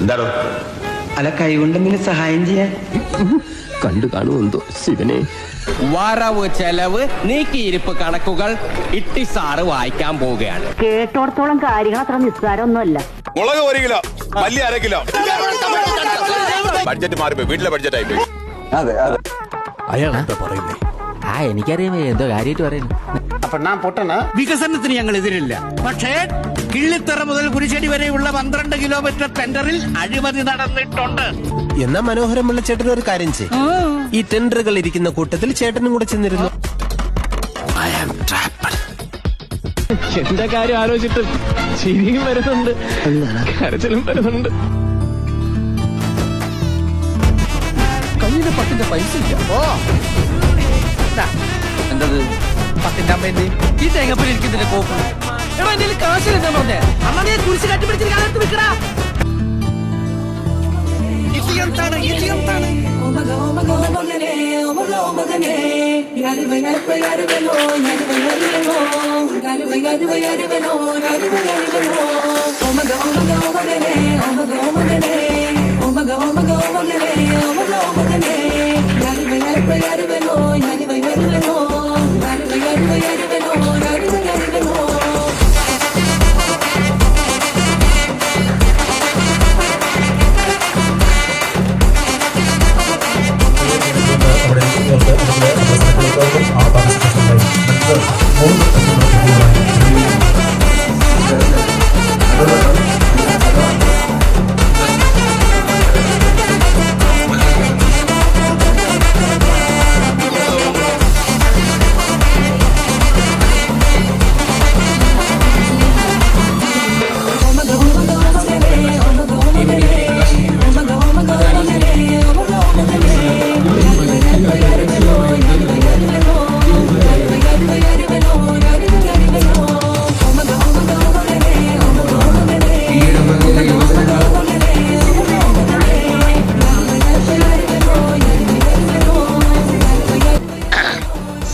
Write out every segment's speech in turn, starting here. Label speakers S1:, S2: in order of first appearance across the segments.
S1: എന്താണോ
S2: അല്ല കൈകൊണ്ടെങ്കിലും സഹായം ചെയ്യാൻ.
S3: കണ്ടു കാണുമെന്തോ ശിവനെ.
S4: വരവ് ചെലവ് നീക്കിയിരിപ്പ് കണക്കുകൾ ഇട്ടി സാറ് വായിക്കാൻ പോവുകയാണ്.
S5: കേട്ടോടത്തോളം കാര്യങ്ങൾ അത്ര നിസ്സാരമൊന്നുമല്ല.
S1: മുളക് ഒരു കിലോ മല്ലി അര കിലോ. ബഡ്ജറ്റ് മാറിപ്പോയി വീട്ടിലെ ബഡ്ജറ്റ് ആയിപ്പോയി.
S6: ആ എനിക്കറിയാം എന്തോ കാര്യമായിട്ട് പറയുന്നു.
S7: അപ്പൊ ഞാൻ പൊട്ടണ വികസനത്തിന് ഞങ്ങൾ എതിരില്ല. പക്ഷേ കിള്ളിത്തറ മുതൽ കുരിശടി വരെയുള്ള പന്ത്രണ്ട് കിലോമീറ്റർ ടെൻഡറിൽ അഴിമതി നടന്നിട്ടുണ്ട്.
S3: എന്നാ മനോഹരമുള്ള ചേട്ടൻ ഒരു കാര്യം ചെയ്യും. ഈ ടെൻഡറുകൾ ഇരിക്കുന്ന കൂട്ടത്തിൽ ചേട്ടനും കൂടെ ചെന്നിരുന്നു.
S6: എന്റെ കാര്യം ആലോചിച്ചിട്ട് ചിരിയും വരുന്നുണ്ട്. കരച്ചിലും വരുന്നുണ്ട്.
S3: കയ്യിലെ പത്തിന്റെ പൈസ ഇല്ല.
S7: എന്തത് പത്തിന്റെ അമ്മേന്റെ ഈ തേങ്ങപ്പൽ ഇരിക്കുന്നതിന്റെ കോപ്പ്. എടാ എന്റെ കാശില്ല പറഞ്ഞേ അണ്ണാ നീ കുരിശ് കട്ടിപ്പിടിച്ചിട്ട് കാലത്ത് വിൽക്കടാ ഇത്തിയന്താണ് mundo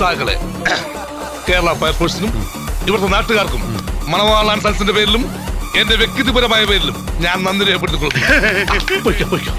S8: സാകളെ കേരള ഫയർഫോഴ്സിനും ഇവിടുത്തെ നാട്ടുകാർക്കും മണവാളാൻ സൽസിന്റെ പേരിലും എന്റെ വ്യക്തിപരമായ പേരിലും ഞാൻ നന്ദി പൊയ്ക്കോ.